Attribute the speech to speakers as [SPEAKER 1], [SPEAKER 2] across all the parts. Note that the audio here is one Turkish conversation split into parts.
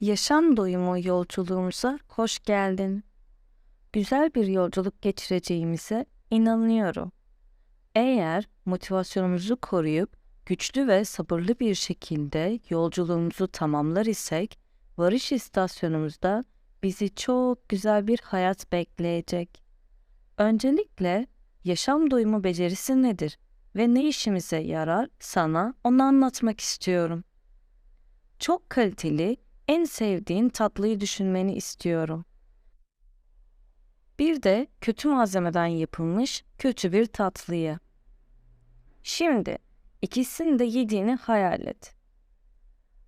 [SPEAKER 1] Yaşam doyumu yolculuğumuza hoş geldin. Güzel bir yolculuk geçireceğimize inanıyorum. Eğer motivasyonumuzu koruyup güçlü ve sabırlı bir şekilde yolculuğumuzu tamamlar isek, varış istasyonumuzda bizi çok güzel bir hayat bekleyecek. Öncelikle yaşam doyumu becerisi nedir ve ne işimize yarar sana onu anlatmak istiyorum. Çok kaliteli, en sevdiğin tatlıyı düşünmeni istiyorum. Bir de kötü malzemeden yapılmış kötü bir tatlıyı. Şimdi ikisini de yediğini hayal et.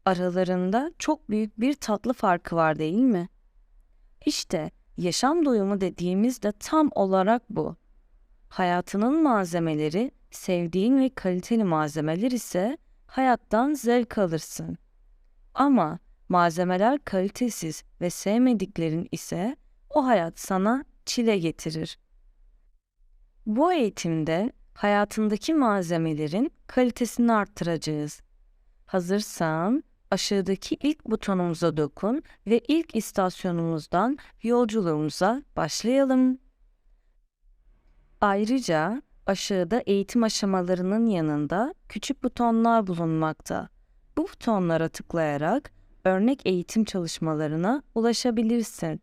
[SPEAKER 1] Aralarında çok büyük bir tatlı farkı var değil mi? İşte yaşam doyumu dediğimiz de tam olarak bu. Hayatının malzemeleri, sevdiğin ve kaliteli malzemeler ise hayattan zevk alırsın. Ama malzemeler kalitesiz ve sevmediklerin ise o hayat sana çile getirir. Bu eğitimde hayatındaki malzemelerin kalitesini arttıracağız. Hazırsan aşağıdaki ilk butonumuza dokun ve ilk istasyonumuzdan yolculuğumuza başlayalım. Ayrıca aşağıda eğitim aşamalarının yanında küçük butonlar bulunmakta. Bu butonlara tıklayarak örnek eğitim çalışmalarına ulaşabilirsin.